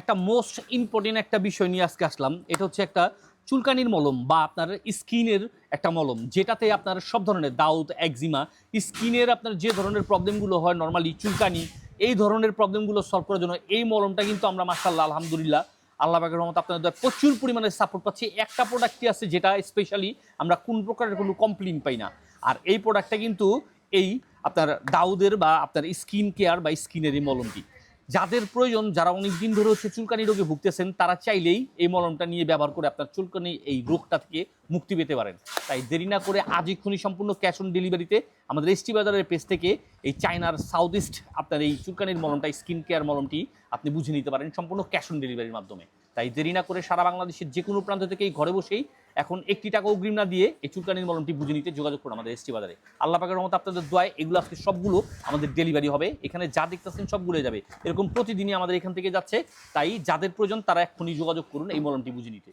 একটা most important একটা বিষয় নিয়ে আজকে আসলাম। এটা হচ্ছে একটা চুলকানির মলম বা আপনার স্কিনের একটা মলম, যেটাতে আপনার সব ধরনের দাউদ একজিমা স্কিনের আপনার যে ধরনের প্রবলেমগুলো হয় নর্মালি চুলকানি, এই ধরনের প্রবলেমগুলো সলভ করার জন্য এই মলমটা কিন্তু আমরা মাসাল্লাহ আলহামদুলিল্লাহ, আল্লাহ পাকের রহমত আপনাদের প্রচুর পরিমাণে সাপোর্ট পাচ্ছি। একটা প্রোডাক্টই আছে যেটা স্পেশালি আমরা কোন প্রকারের কোনো কমপ্লেন পাই না। আর এই প্রোডাক্টটা কিন্তু এই আপনার দাউদের বা আপনার স্কিন কেয়ার বা স্কিনের এই মলমটি। যাদের প্রয়োজন, যারা অনেক দিন ধরে হচ্ছে চুলকানি রোগে ভুগতেছেন, তারা চাইলেই এই মলমটা নিয়ে ব্যবহার করে আপনার চুলকানি এই রোগটা থেকে মুক্তি পেতে পারেন। তাই দেরি না করে আজ এক্ষুনি সম্পূর্ণ ক্যাশ অন ডেলিভারিতে আমাদের এসটি বাজারের পেজ থেকে এই চায়নার সাউথ ইস্ট আপনার এই চুলকানির মলমটা, স্কিন কেয়ার মলমটি আপনি বুঝে নিতে পারেন সম্পূর্ণ ক্যাশ অন ডেলিভারির মাধ্যমে। তাই দেরি না করে সারা বাংলাদেশের যে কোনো প্রান্ত থেকেই ঘরে বসেই এখন একটি টাকা অগ্রিম না দিয়ে এই চুলকানির মলমটি বুঝে নিতে যোগাযোগ করুন আমাদের এসটি বাজারে। আল্লাহ পাকের রহমত আপনাদের দোয়ায় এগুলো আজকে সবগুলো আমাদের ডেলিভারি হবে। এখানে যা দেখতেছেন সবগুলো যাবে। এরকম প্রতিদিনই আমাদের এখান থেকে যাচ্ছে। তাই যাদের প্রয়োজন তারা এক্ষুনি যোগাযোগ করুন এই মলমটি বুঝে নিতে।